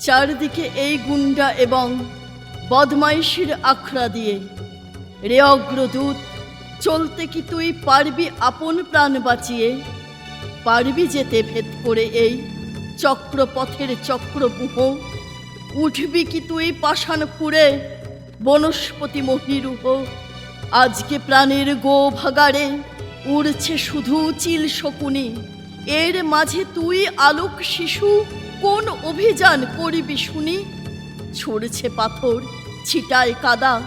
চারদিকে এই গুন্ডা এবং বদমাইশির আখড়া দিয়ে। রে অগ্রদূত, চলতে কি তুই পারবি আপন প্রাণ বাঁচিয়ে? পারবি যেতে ভেদ করে এই চক্রপথের চক্রপুহ উঠবি কি তুই পাষাণ পুরে বনস্পতি মহিরুহ? আজকে প্রাণের গো ভাগাড়ে উড়ছে শুধু চিল শকুনি। এর মাঝে তুই আলোক শিশু কোন অভিযান করিবি শুনি? ছড়ছে পাথর, ছিটায় কাদা,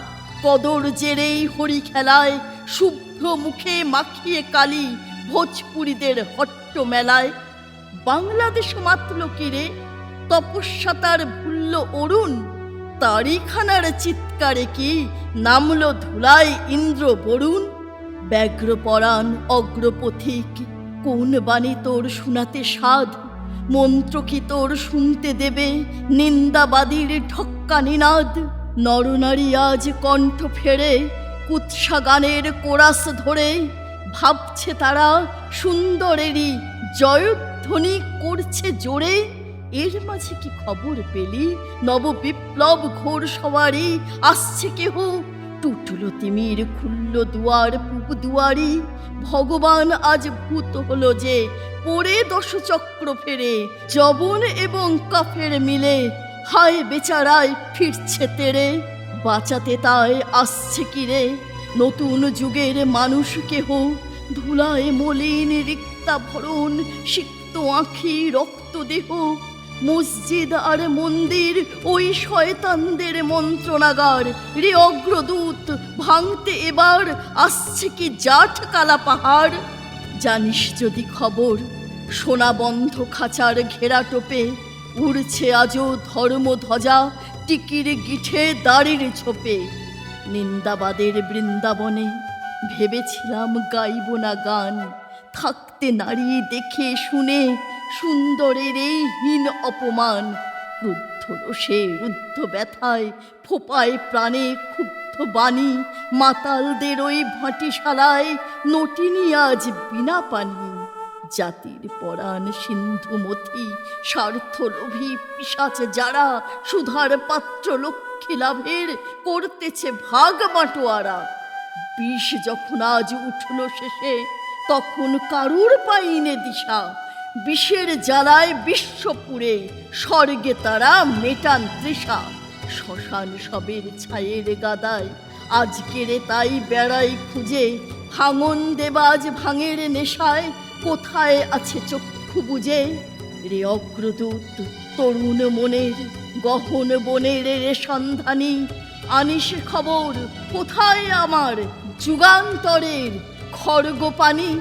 কদর জেরেই হরি খেলায় শুভ্র মুখে মাখিয়ে কালি ভোজপুরীদের হট্ট মেলায়। বাংলাদেশ মাতল কিরে তপস্যা তার ভুলল অরুণ। তারিখানার চিৎকারে কি নামল ধুলায় ইন্দ্র বরুণ? ব্যগ্রপরাণ অগ্রপথিক কোন বাণী তোর শোনাতে সাধ? মন্ত্র কি তোর শুনতে দেবে, নিন্দাবাদীর ঠক্কা নিনাদ। নরনারী আজ কণ্ঠ ফেরে, কুৎসা গানের কোরাস ধরে। ভাবছে তারা সুন্দরেরই জয়ধ্বনি করছে জোরে। এর মাঝে কি খবর পেলি? নব বিপ্লব ঘোর সওয়ারি, আসছে কেহ? টুটলো তিমির খুলল দুয়ার পূব দুয়ারি। ভগবান আজ ভূত হলো যে, পড়ে দশচক্র ফেরে জবন এবং কাফের মিলে, হায় বেচারায় ফিরছে তেরে। বাঁচাতে তাই আসছে কিরে নতুন যুগের মানুষ কেহ? ধুলায় মলিন রিক্তা ভরণ, সিক্ত আঁখি রক্ত দেহ। মসজিদ আর মন্দির, ওই শয়তানদের মন্ত্রণাগার। রে অগ্রদূত, ভাঙতে এবার আসছে কি জাট কালা পাহাড়? জানিস যদি খবর, সোনা বন্ধ খাঁচার ঘেরা টোপে উড়ছে আজও ধর্ম ধ্বজা টিকির গিঠে দাড়ির ছোপে। নিন্দাবাদের বৃন্দাবনে ভেবেছিলাম গাইব না গান, থাকতে নারী দেখে শুনে সুন্দরের এই হীন অপমান। রুদ্ধ রোষে রুদ্ধ ব্যথায় ফোপায় প্রাণে ক্ষুব্ধ বাণী মাতালদের ওই ভাটিশালায় নটিনি আজ বিনা পানি। জাতির পরাণ সিন্ধু মথি স্বার্থ লোভী পিসাচ যারা সুধার পাত্র লক্ষ্মী লাভের করতেছে ভাগ বাটোয়ারা বিষ যখন আজ উঠল শেষে, তখন কারুর পাইনে দিশা? বিষের জ্বালায় বিশ্বপুরে স্বর্গে তারা মেটান তৃষা। শ্মশান সবের ছায়ের গাদায়, আজকেরে তাই বেড়াই খুঁজে। ভাঙন দেবাজ ভাঙের নেশায়, কোথায় আছে চক্ষু বুঝে? রে অগ্রদূত, তরুণ মনের, গহন বনের রে সন্ধানী আনিস খবর, কোথায় আমার যুগান্তরের খড়গ পানি